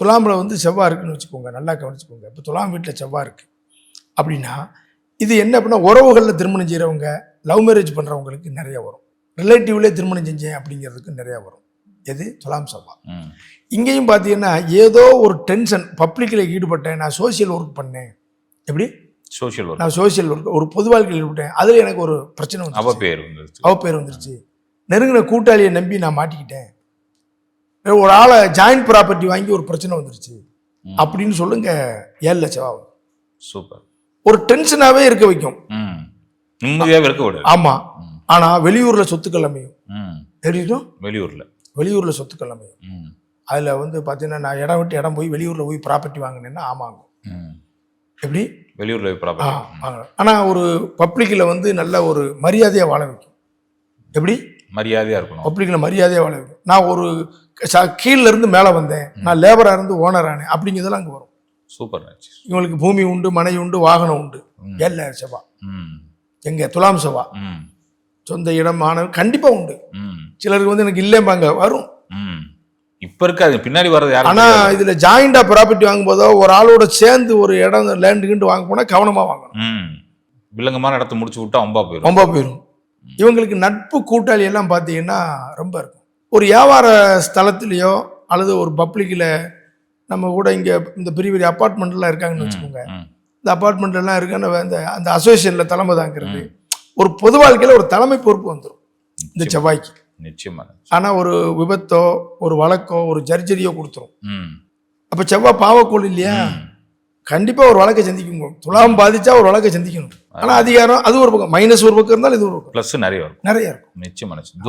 துலாமில் வந்து செவ்வாய் இருக்குன்னு வச்சுக்கோங்க நல்லா கவனிச்சுக்கோங்க. இப்போ துலாம் வீட்டில் செவ்வாய் இருக்கு. அப்படின்னா இது என்ன அப்படின்னா உறவுகளில் திருமணம் செய்கிறவங்க லவ் மேரேஜ் பண்ணுறவங்களுக்கு நிறைய வரும். ரிலேட்டிவ்லேயே திருமணம் செஞ்சேன் அப்படிங்கிறதுக்கு நிறைய வரும். எது? துலாம் செவ்வாய். இங்கேயும் பார்த்தீங்கன்னா ஏதோ ஒரு டென்ஷன் பப்ளிக்கில் ஈடுபட்டேன் நான் சோஷியல் ஒர்க் பண்ணேன். எப்படி? சோஷியல் ஒர்க் நான் சோஷியல் ஒர்க் ஒரு பொது வாழ்க்கையில் ஈடுபட்டேன். அதில் எனக்கு ஒரு பிரச்சனை அவ வந்துச்சு பேர் வந்துருச்சு. அவ பேர் வந்துருச்சு. நெருங்கின கூட்டாளியை நம்பி நான் மாட்டிக்கிட்டேன். ஒரு ஆளை ஜாயிண்ட் ப்ராப்பர்ட்டி வாங்கி ஒரு பிரச்சனை வந்துருச்சு. அப்படின்னு சொல்லுங்க ஏழு லட்சம் ஆகும். சூப்பர். ஒரு டென்ஷனாகவே இருக்க வைக்கும். ம். நிம்மதியாக இருக்க விடு. ஆமா. ம். ஆனா வெளியூர்ல சொத்துக்கள் அமையும். ம். தெரியும் வெளியூர்ல. வெளியூர்ல சொத்துக்கள் அமையும். அதுல வந்து பாத்தீங்கன்னா நான் இடம் விட்டு இடம் போய் வெளியூர்ல போய் ப்ராப்பர்ட்டி வாங்கினேன்னா ஆமாங்க ம். எப்படி? வெளியூர்ல ஆ ப்ராப்பர்ட்டி வாங்கலாம் ஆனா ஒரு பப்ளிக்கில் வந்து நல்ல ஒரு மரியாதையா வாழ வைக்கும். எப்படி? மரியாதையா இருக்கணும். பப்ளிக்கில் மரியாதையா வாழ நான் ஒரு இருந்து மேலே வந்தேன். நான் லேபரா இருந்து ஓனர் ஆனேன். அப்படிங்கிறதெல்லாம் அங்கே வரும். சூப்பர் இவங்களுக்கு பூமி உண்டு மனை உண்டு வாகனம் உண்டு. ஏழு செவ்வா. ம். எங்க துலாம் செவ்வா. ம். சொந்த இடம் மாணவர் கண்டிப்பா உண்டு. சிலருக்கு வந்து எனக்கு இல்லைம்பாங்க வரும். ம். இப்ப இருக்காது பின்னாடி வர்றது யாரும் ஆனா இதுல ஜாயிண்டா ப்ராப்பர்ட்டி வாங்கும்போதோ ஒரு ஆளோட சேர்ந்து ஒரு இடம் லேண்டு கிண்டு வாங்க போனா கவனமா வாங்கணும். ம். வில்லங்கமான இடத்த முடிச்சு விட்டா அம்பா போயிடும் ரொம்ப போயிடும் இவங்களுக்கு நட்பு கூட்டாளி எல்லாம் பார்த்தீங்கன்னா ரொம்ப இருக்கும். ஒரு வியாபார ஸ்தலத்திலேயோ அல்லது ஒரு பப்ளிக்கில் நம்ம கூட இங்கே இந்த பெரிய பெரிய அப்பார்ட்மெண்ட்லாம் இருக்காங்கன்னு வச்சுக்கோங்க. இந்த அப்பார்ட்மெண்ட்லாம் இருக்கான்னு அந்த அந்த அசோசியேஷனில் தலைமை தாங்கிறது. ஒரு பொது வாழ்க்கையில் ஒரு தலைமை பொறுப்பு வந்துடும் இந்த செவ்வாய்க்கு. நிச்சயமா. ஆனால் ஒரு விபத்தோ ஒரு வழக்கோ ஒரு ஜர்ஜரியோ கொடுத்துரும். அப்போ செவ்வாய் பாவக்கோள் இல்லையா? ம். கண்டிப்பா ஒரு வழக்கை சந்திக்கும் துலாம் பாதிச்சா ஒரு வழக்கை சந்திக்கணும். ஆனா அதிகாரம் அது ஒரு பக்கம். மைனஸ் ஒரு பக்கம் இருந்தாலும் இது ஒரு பக்கம். ப்ளஸ் நிறைய இருக்கும். நிறைய இருக்கும். நிச்சயம்.